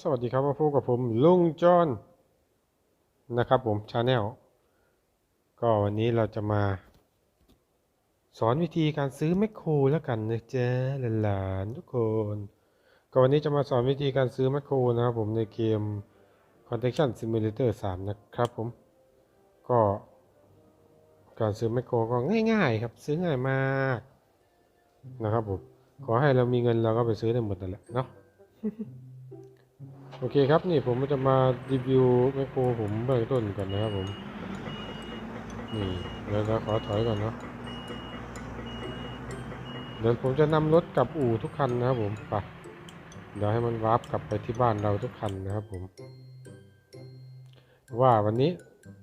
สวัสดีครับมาพบกับผมลุงจอนนะครับผมชาแนลก็วันนี้เราจะมา สอนวิธีการซื้อแมคโครแล้วกันนะจ๊ะหลานทุกคน ก็วันนี้จะมาสอนวิธีการซื้อแมคโครนะครับผมในเกม Contaction Simulator 3 นะครับผม ก็การซื้อแมคโครก็ง่ายๆ ครับซื้อง่ายมากนะครับผมขอให้เรามีเงินเราก็ไปซื้อได้หมดนั่นแหละเนาะ โอเคครับนี่ผมจะมารีวิวแมคโครผมเบื้องต้นก่อนนะครับผม นี่เดี๋ยวเราขอถอยก่อนเนาะเดี๋ยวผมจะนำรถกลับอู่ทุกคันนะครับผมไปเดี๋ยวให้มันวาร์ปกลับไปที่บ้านเราทุกคันนะครับผม ว่าวันนี้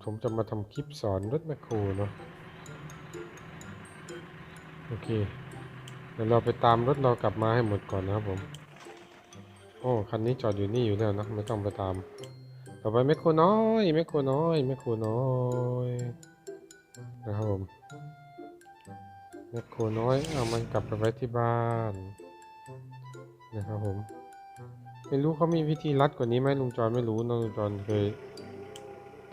ผมจะมาทำคลิปสอนรถแมคโครเนาะโอเคเดี๋ยวเราไปตามรถเรากลับมาให้หมดก่อนนะครับผม โอ้คันนี้จอดอยู่นี่อยู่แล้วนะไม่ต้องไปตาม ต่อไปแมคโครน้อยแมคโครน้อยแมคโครน้อยนะครับผมแมคโครน้อยเอามันกลับไปไว้ที่บ้านนะครับผมไม่รู้เขามีวิธีรัดกว่านี้ไหมลุงจอนไม่รู้นะลุงจอนเคย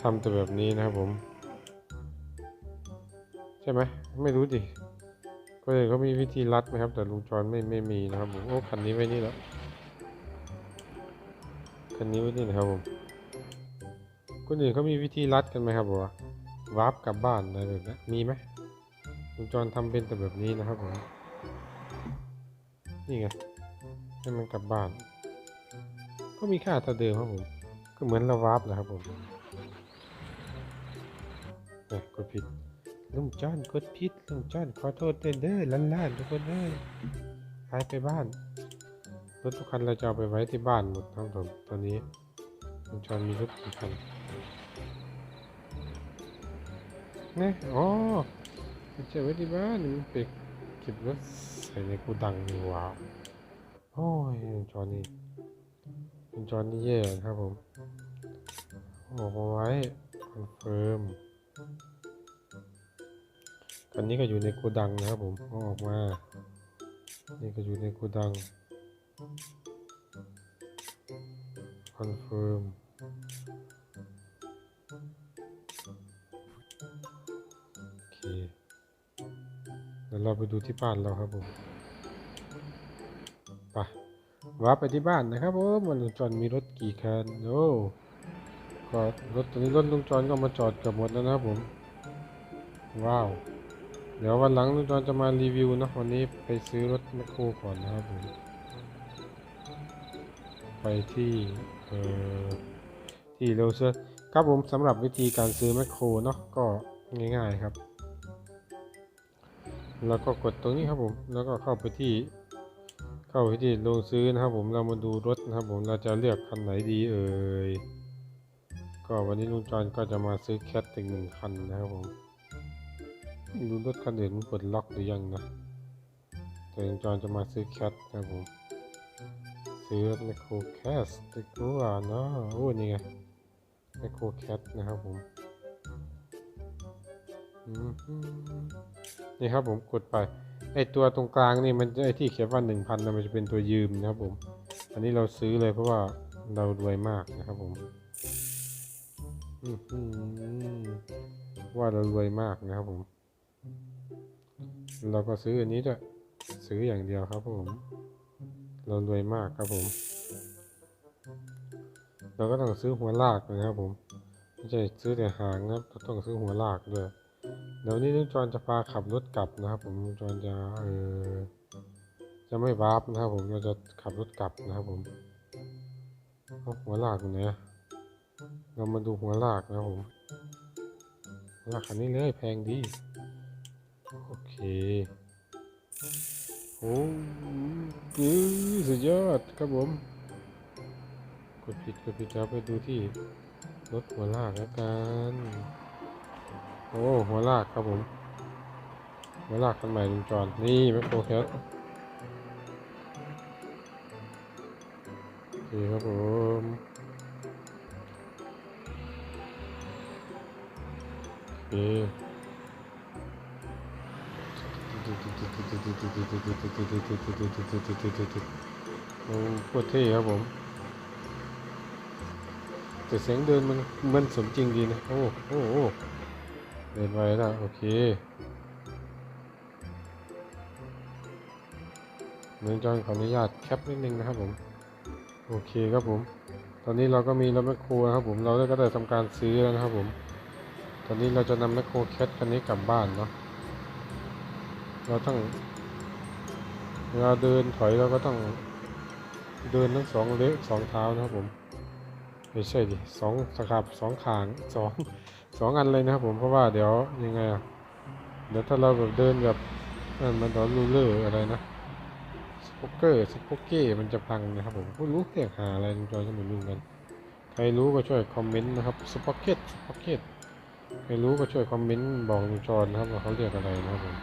ทำแต่แบบนี้นะครับผม ใช่ไหมไม่รู้ดิก็เลยเขามีวิธีรัดไหมครับ แต่ลุงจอนไม่ไม่มีนะครับผมโอ้คันนี้ไว้นี่แล้ว คันนี้ไว้นี่นะครับผมคนอื่นเขามีวิธีรัดกันไหมครับบอว่าวาร์ปกลับบ้านอะไรแบบนี้มีไหมลุงจรทำเป็นแต่แบบนี้นะครับผมนี่ไงให้มันกลับบ้าน ก็มีค่าเท่าเดิมครับผมก็เหมือนเราวาร์ปแหละครับผมเอ้ยกดผิดลุงจอนกดผิดลุงจอนขอโทษเด้อเด้อล้านๆทุกคนเด้อไปไปบ้าน รถทุกคันเราจะเอาไปไว้ที่บ้านหมดทั้งหมดตอนนี้ลุงจอนมีรถกี่คันเนี่ยอ๋อจะไว้ที่บ้านมันไปเก็บรถใส่ในกูดังนี่ว้าวโอ้ยลุงจอนนี่ลุงจอนนี่แย่ครับผมออกมาไว้คอนเฟิร์มคันนี้ก็อยู่ในกูดังนะครับผมเอาออกมา นี่ก็อยู่ในกูดัง คอนเฟิร์มโอเคเดี๋ยวเราไปดูที่บ้านเราครับผมไปว้าไปที่บ้านนะครับผมมันลุงจอนมีรถกี่คันโอ้ก็รถตอนนี้รถลุงจอนก็มาจอดกับหมดแล้วนะครับผม ว้าว เดี๋ยววันหลังลุงจอนจะมารีวิวนะวันนี้ไปซื้อรถแมคโครก่อนนะครับผม ไปที่ที่เร็วเซอร์ครับผมสำหรับวิธีการซื้อแมคโครเนาะก็ง่ายๆครับ แล้วก็กดตรงนี้ครับผมแล้วก็เข้าไปที่ เข้าไปที่ลงซื้อนะครับผมเรามาดูรถนะครับผมเราจะเลือกคันไหนดีเอ่ยก็วันนี้ลุงจอนก็จะมาซื้อแคทอีกหนึ่งคันนะครับผมไม่รู้รถคันอื่นมันปลดล็อกหรือยังนะแต่ลุงจอนจะมาซื้อแคทนะครับผม ซื้อไมโครแคสติกว่านะโอ้นี่ไงไมโครแคสนะครับผมนี่ครับผมกดไปไอตัวตรงกลางนี่มันไอที่เขียนว่าหนึ่งพันนะมันจะเป็นตัวยืมนะครับผม อันนี้เราซื้อเลยเพราะว่าเรารวยมากนะครับผมว่าเรารวยมากนะครับผม เราก็ซื้ออันนี้ด้วยซื้ออย่างเดียวครับผม เรารวยมากครับผม เราก็ต้องซื้อหัวลากนะครับผม ไม่ใช่ซื้อแต่หางนะครับเราต้องซื้อหัวลากด้วยเดี๋ยวนี้ลุงจอนจะพาขับรถกลับนะครับผมลุงจอนจะเออจะไม่วาร์ปนะครับผมเราจะขับรถกลับนะครับผมหัวลากอยู่ไหนเรามาดูหัวลากนะครับผมหัวลากคันนี้เลยแพงดี โอเคโอ้ สุดยอดครับผม กดผิดกดผิดแล้วไปดูที่รถหัวลากแล้วกันโอ้หัวลากครับผมหัวลากคันใหม่ลุงจอนนี่แมคโครแคทโอเคครับผมโอเค โอ้โคตรเท่ครับผมแต่เสียงเดินมันมันสมจริงดีนะ โอ้โอ้โอ้เดินไวแล้วโอเคเมืองจอนขออนุญาตแคปนิดนึงนะครับผม โอเคครับผม ตอนนี้เราก็มีรถแมคโครนะครับผมเราได้ก็ได้ทำการซื้อแล้วนะครับผม ตอนนี้เราจะนำแมคโครแคทคันนี้กลับบ้านเนาะ เราต้องเวลาเดินถอยเราก็ต้องเดินทั้งสองเล็กสองเท้านะครับผมไม่ใช่ดิสองสครับสองขางสองสองอันเลยนะครับผมเพราะว่าเดี๋ยวยังไงอะเดี๋ยวถ้าเราแบบเดินแบบนั่นมันตอนลูเลอร์อะไรนะสปอกเกอร์สปอกเก้มันจะพังนะครับผมไม่รู้เรียกหาอะไรจอยก็ไม่รู้เหมือนกันใครรู้ก็ช่วยคอมเมนต์นะครับสปอกเก็ตสปอกเก็ตใครรู้ก็ช่วยคอมเมนต์บอกจอนนะครับว่าเขาเรียกอะไรนะครับผม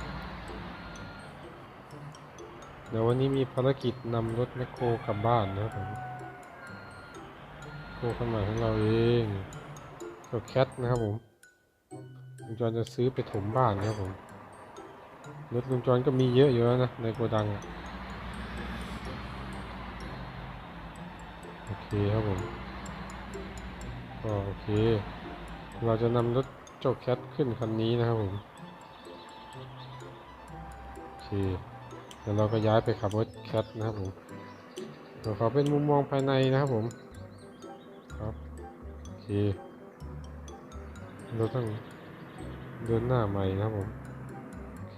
เดี๋ยววันนี้มีภารกิจนำรถแมคโครกลับบ้านนะครับผมโคขนใหม่ของเราเองกับแคทนะครับผมลุงจอนจะซื้อไปถมบ้านนะครับผมรถลุงจอนก็มีเยอะอยู่แล้วนะในโกดังอะโอเคครับผมก็โอเค เราจะนำรถเจ้าแคทขึ้นคันนี้นะครับผมโอเค แล้วเราก็ย้ายไปขับรถแคทนะครับผมเดี๋ยวขอเป็นมุมมองภายในนะครับผม ครับโอเคเราต้องเดินหน้าใหม่นะครับผมโอเค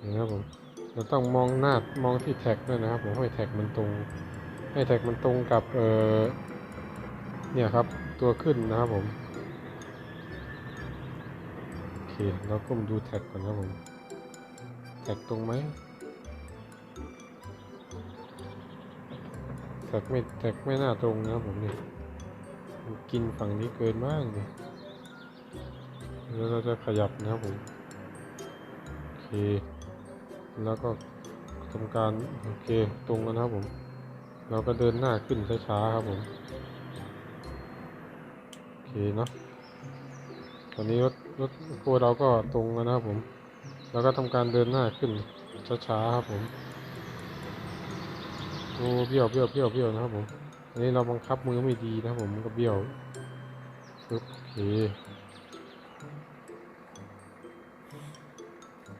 นี่นะครับผมเราต้องมองหน้ามองที่แท็กด้วยนะครับ ผมให้แท็กมันตรง ให้แท็กมันตรงกับเออเนี่ยครับตัวขึ้นนะครับผมโอเคเราก้มดูแท็กก่อนนะครับผม แท็กตรงไหมแท็กไม่แท็กไม่น่าตรงนะผมเนี่มันกินฝั่งนี้เกินมากเลยแล้วเราจะขยับนะครับผมโอเค แล้วก็ทำการโอเคตรงกันนะครับผม เราก็เดินหน้าขึ้นช้าๆครับผมโอเคเนาะตอนนี้รถรถโคเราก็ตรงแล้วนะครับผม แล้วก็ทำการเดินหน้าขึ้นช้าๆครับผมโอ้เบี้ยวเบี้ยวเบี้ยวเบี้ยวนะครับผมอันนี้เราบังคับมือไม่ดีนะครับผมก็เบี้ยวโอเค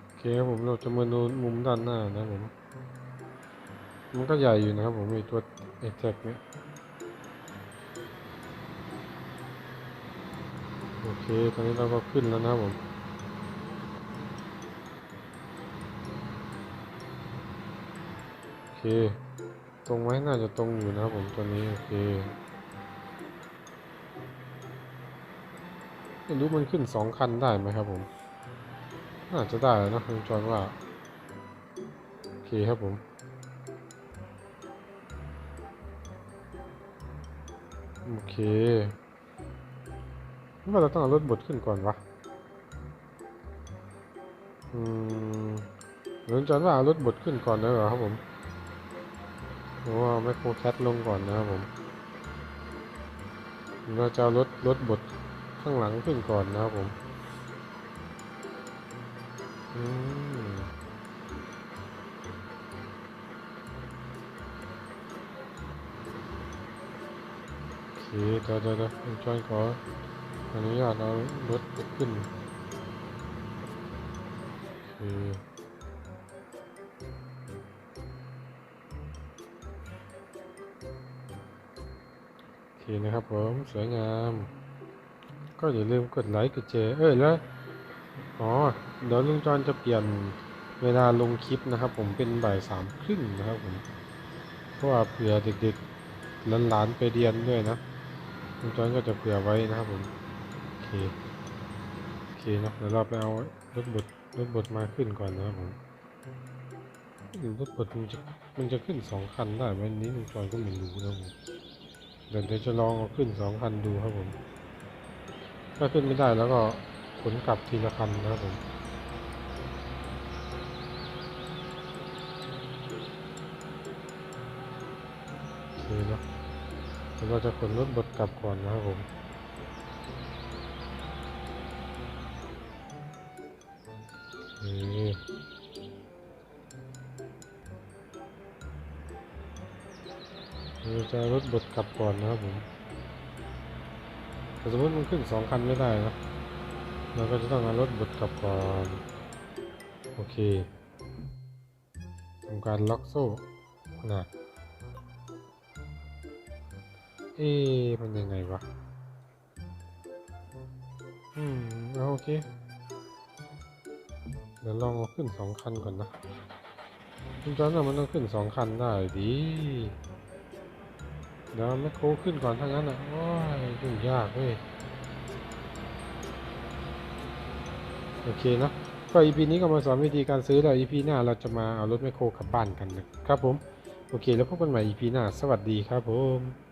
โอเคครับผมเราจะมาดูมุมด้านหน้านะครับผมมันก็ใหญ่อยู่นะครับผมไอตัวไอแท็กเนี่ยโอเคตอนนี้เราก็ขึ้นแล้วนะครับผม โอเค ตรงไหมน่าจะตรงอยู่นะครับผมตัวนี้โอเคไม่รู้มันขึ้นสองคันได้ไหมครับผม น่าจะได้นะคุณจอนว่า โอเคครับผม โอเคว่าเราต้องเอารถบดขึ้นก่อนวะ อืมหรือจอนว่าเอารถบดขึ้นก่อนได้เหรอครับผม เพราะว่าไมโครแคทลงก่อนนะครับผมเราจะเอารถรถบดข้างหลังขึ้นก่อนนะครับผมอืมโอเคเดี๋ยวเดี๋ยวเดี๋ยวคุณจอยขออนุญาตเอารถขึ้นโอเค โอเคนะครับผมสวยงาม ก็อย่าลืมกดไลค์กดแชร์เอ้ยแล้วอ๋อเดี๋ยวลุงจอนจะเปลี่ยนเวลาลงคลิปนะครับ ผมเป็นบ่ายสามครึ่งนะครับผมเพราะว่าเผื่อเด็กๆหลานๆไปเรียนด้วยนะลุงจอนก็จะเผื่อไว้นะครับผมโอเคโอเคนะเดี๋ยวเราไปเอารถบดรถบดมาขึ้นก่อนนะครับผมรถบดมันจะมันจะขึ้นสองคันได้ไหมอันนี้ลุงจอนก็ไม่รู้นะครับผม ดี๋ยวเดี๋ยวจะลองเอาขึ้นสองคันดูครับผม ถ้าขึ้นไม่ได้แล้วก็ขนกลับทีละคันนะครับผมโอเคเนาะเราจะขนรถบดกลับก่อนนะครับผมโเราจะรถบดกลับก่อนนะครับผมแต่สมมติมันขึ้นสองคันไม่ได้นะเราก็จะต้องเอารถบดกลับก่อน โอเคทำการล็อกโซ่นะเอ๊มันยังไงวะ อืมเอาโอเค เดี๋ยวลองเอาขึ้นสองคันก่อนนะจริงๆแล้วมันต้องขึ้นสองคันได้ดี เดี๋ยวไม่โครขึ้นก่อนทั้งนั้นอะโอ้ยยุ่งยากเว้ยโอเคเนาะก็ EP นี้ก็มาสอนวิธีการซื้อแล้ว EP หน้าเราจะมาเอารถแมคโครกลับบ้านกันนะครับผม โอเค แล้วพบกันใหม่ EP หน้า สวัสดีครับผม